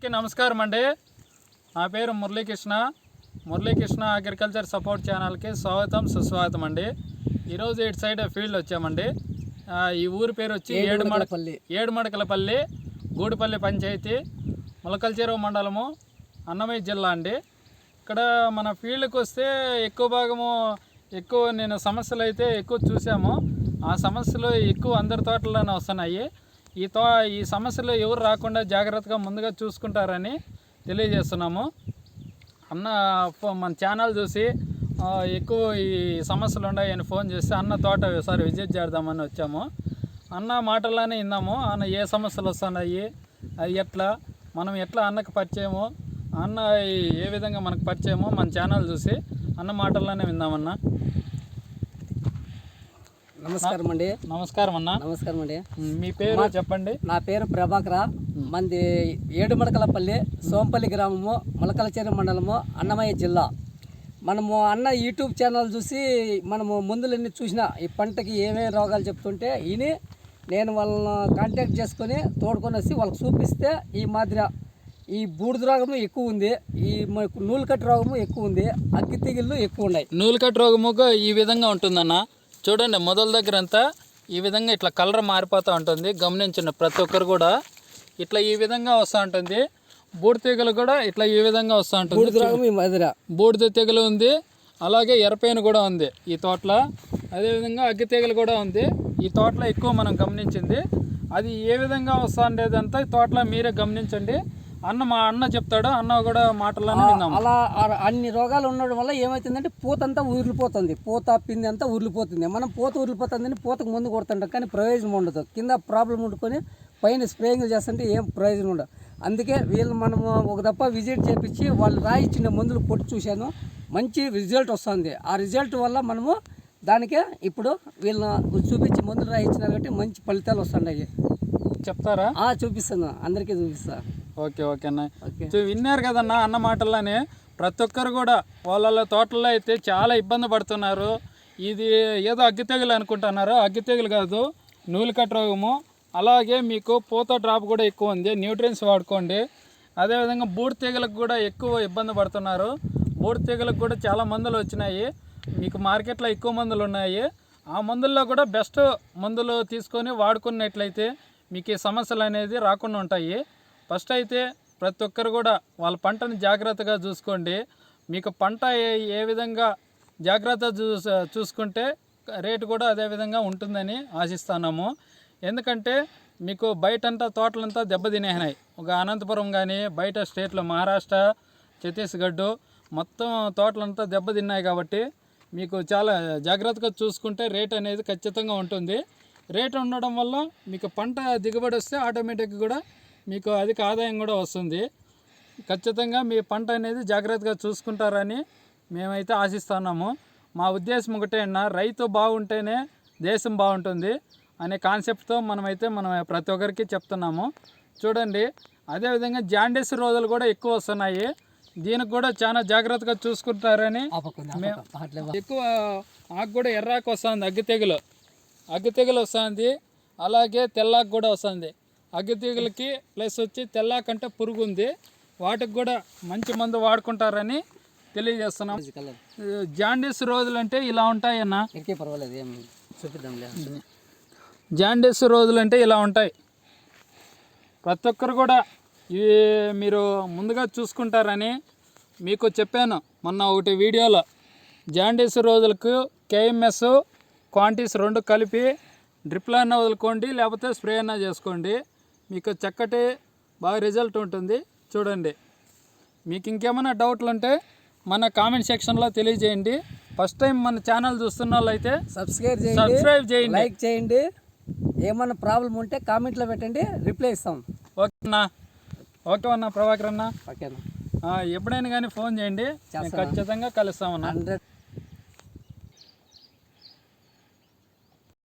అందరికీ నమస్కారం అండి. నా పేరు మురళీకృష్ణ. మురళీకృష్ణ అగ్రికల్చర్ సపోర్ట్ ఛానల్కి స్వాగతం సుస్వాగతం అండి. ఈరోజు ఇటు సైడ్ ఫీల్డ్ వచ్చామండి. ఈ ఊరి పేరు వచ్చి ఏడుమడ ఏడుమడకలపల్లి. ఏడుమడకలపల్లి గూడిపల్లి పంచాయతీ ములకల్ చెరువు మండలము అన్నమయ్య జిల్లా అండి. ఇక్కడ మన ఫీల్డ్కి వస్తే ఎక్కువ భాగము ఎక్కువ నేను సమస్యలు అయితే ఎక్కువ చూసాము. ఆ సమస్యలు ఎక్కువ అందరి తోటలోనే వస్తున్నాయి. ఈ తో ఈ సమస్యలు ఎవరు రాకుండా జాగ్రత్తగా ముందుగా చూసుకుంటారని తెలియజేస్తున్నాము. అన్న మన ఛానల్ చూసి ఎక్కువ ఈ సమస్యలు ఉన్నాయని ఫోన్ చేస్తే అన్న తోట ఒకసారి విజిట్ చేద్దామని వచ్చాము. అన్న మాటల్లోనే విన్నాము. అన్న ఏ సమస్యలు వస్తున్నాయి? అవి ఎట్లా? మనం ఎట్లా అన్నకు పరిచయము? అన్న ఏ విధంగా మనకు పరిచయము? మన ఛానల్ చూసి అన్న మాటల్లోనే విందామన్నా. నమస్కారం అండి. నమస్కారం అన్న. నమస్కారం అండి. మీ పేరు చెప్పండి. నా పేరు ప్రభాకర. మంది ఏడుమడకలపల్లి సోంపల్లి గ్రామము మొలకలచేరు మండలము అన్నమయ్య జిల్లా. మనము అన్న యూట్యూబ్ ఛానల్ చూసి మనము మందులన్నీ చూసిన ఈ పంటకి ఏమేమి రోగాలు చెప్తుంటే ఈయన నేను వాళ్ళని కాంటాక్ట్ చేసుకొని తోడుకొని వచ్చి వాళ్ళకి చూపిస్తే ఈ మాదిరి ఈ బూడిద రోగము ఎక్కువ ఉంది. ఈ మ- నూలు కట్టు రోగము ఎక్కువ ఉంది. అగ్గి తెగుళ్ళు ఎక్కువ ఉన్నాయి. నూలుకట్ రోగముగా ఈ విధంగా ఉంటుందన్న. చూడండి మొదల దగ్గర అంతా ఈ విధంగా ఇట్లా కలర్ మారిపోతూ ఉంటుంది. గమనించండి ప్రతి ఒక్కరు కూడా ఇట్లా ఈ విధంగా వస్తూ ఉంటుంది. బూడిద తెగులు కూడా ఇట్లా ఈ విధంగా వస్తూ ఉంటుంది. బూడిద తెగులు ఉంది అలాగే ఎర్రపైన కూడా ఉంది ఈ తోటలో. అదేవిధంగా అగ్గి తెగులు కూడా ఉంది. ఈ తోటలో ఎక్కువ మనం గమనించింది. అది ఏ విధంగా వస్తా ఉండేదంతా ఈ తోటలో మీరే గమనించండి. అన్న మా అన్న చెప్తాడు అన్న కూడా విందాం అలా అన్ని రోగాలు ఉండడం వల్ల ఏమవుతుందంటే పూత అంతా ఊరిపోతుంది పూత పిండి అంతా ఊరిపోతుంది మనం పూత ఊరిపోతుందని పూతకు ముందు కొడుతుంటాం కానీ ప్రయోజనం ఉండదు. కింద ప్రాబ్లం ఉండుకొని పైన స్ప్రేయింగ్ చేస్తుంటే ఏం ప్రయోజనం ఉండదు. అందుకే వీళ్ళు మనము ఒక దప్ప విజిట్ చేపించి వాళ్ళు రాయిచ్చిన మందులు పొట్టి చూశాను. మంచి రిజల్ట్ వస్తుంది. ఆ రిజల్ట్ వల్ల మనము దానికే ఇప్పుడు వీళ్ళని చూపించి మందులు రాయించినారు కాబట్టి మంచి ఫలితాలు వస్తున్నాయి. చెప్తారా? ఆ చూపిస్తాను అందరికీ చూపిస్తా. ఓకే ఓకే అన్న విన్నారు కదన్న అన్న మాటల్లోనే ప్రతి ఒక్కరు కూడా వాళ్ళ తోటల్లో అయితే చాలా ఇబ్బంది పడుతున్నారు. ఇది ఏదో అగ్గి తెగులు అనుకుంటున్నారు. అగ్గి తెగులు కాదు నూలుకట్ రోగము. అలాగే మీకు పూత డ్రాప్ కూడా ఎక్కువ ఉంది. న్యూట్రియన్స్ వాడుకోండి. అదేవిధంగా బూడి తెగులకు కూడా ఎక్కువ ఇబ్బంది పడుతున్నారు. బూడి తెగులకు కూడా చాలా మందులు వచ్చినాయి. మీకు మార్కెట్లో ఎక్కువ మందులు ఉన్నాయి. ఆ మందుల్లో కూడా బెస్ట్ మందులు తీసుకొని వాడుకున్నట్లయితే మీకు ఈ సమస్యలు అనేది రాకుండా ఉంటాయి. ఫస్ట్ అయితే ప్రతి ఒక్కరు కూడా వాళ్ళ పంటను జాగ్రత్తగా చూసుకోండి. మీకు పంట ఏ ఏ విధంగా జాగ్రత్త చూసుకుంటే రేటు కూడా అదే విధంగా ఉంటుందని ఆశిస్తున్నాము. ఎందుకంటే మీకు బయటంతా తోటలంతా దెబ్బతినేసినాయి ఒక అనంతపురం కానీ బయట స్టేట్లో మహారాష్ట్ర ఛత్తీస్గఢ్ మొత్తం తోటలంతా దెబ్బతిన్నాయి కాబట్టి మీకు చాలా జాగ్రత్తగా చూసుకుంటే రేట్ అనేది ఖచ్చితంగా ఉంటుంది. రేట్ ఉండడం వల్ల మీకు పంట దిగుబడి వస్తే ఆటోమేటిక్గా కూడా మీకు అధిక ఆదాయం కూడా వస్తుంది. ఖచ్చితంగా మీ పంట అనేది జాగ్రత్తగా చూసుకుంటారని మేమైతే ఆశిస్తున్నాము. మా ఉద్దేశం ఒకటే అన్న రైతు బాగుంటేనే దేశం బాగుంటుంది అనే కాన్సెప్ట్తో మనమైతే మనం ప్రతి ఒక్కరికి చెప్తున్నాము. చూడండి అదేవిధంగా జాండీస్ రోజులు కూడా ఎక్కువ వస్తున్నాయి. దీనికి కూడా చాలా జాగ్రత్తగా చూసుకుంటారని ఎక్కువ ఆకు కూడా ఎర్రాకు వస్తుంది అగ్గి తెగులు అగ్గి తెగులు వస్తుంది అలాగే తెల్లాకు కూడా వస్తుంది. అగ్గి తెగులకి ప్లస్ వచ్చి తెల్లాకంటే పురుగు ఉంది. వాటికి కూడా మంచి మందు వాడుకుంటారని తెలియజేస్తున్నాం. జాండీస్ రోజులు అంటే ఇలా ఉంటాయన్న? ఇంకే పర్వాలేదు ఏం చూపిద్దాంలే. జాండీస్ రోజులు అంటే ఇలా ఉంటాయి. ప్రతి ఒక్కరు కూడా ఇవి మీరు ముందుగా చూసుకుంటారని మీకు చెప్పాను మొన్న ఒకటి వీడియోలో. జాండీస్ రోజులకు కేఎంఎస్ క్వాంటిటీస్ రెండు కలిపి డ్రిప్లో అన్న వదులుకోండి లేకపోతే స్ప్రే అన్న చేసుకోండి. మీకు చక్కటి బాగా రిజల్ట్ ఉంటుంది. చూడండి. మీకు ఇంకేమైనా డౌట్లు ఉంటే మన కామెంట్ సెక్షన్లో తెలియజేయండి. ఫస్ట్ టైం మన ఛానల్ చూస్తున్న వాళ్ళు అయితే సబ్స్క్రైబ్ చేయండి సబ్స్క్రైబ్ చేయండి. లైక్ చేయండి. ఏమన్నా ప్రాబ్లం ఉంటే కామెంట్లో పెట్టండి. రిప్లై ఇస్తాం. ఓకే అన్నా ఓకే అన్న ప్రభాకర్ అన్న. ఓకేనా? ఆ, ఎప్పుడైనా కానీ ఫోన్ చేయండి. ఖచ్చితంగా కలుస్తామన్నా హండ్రెడ్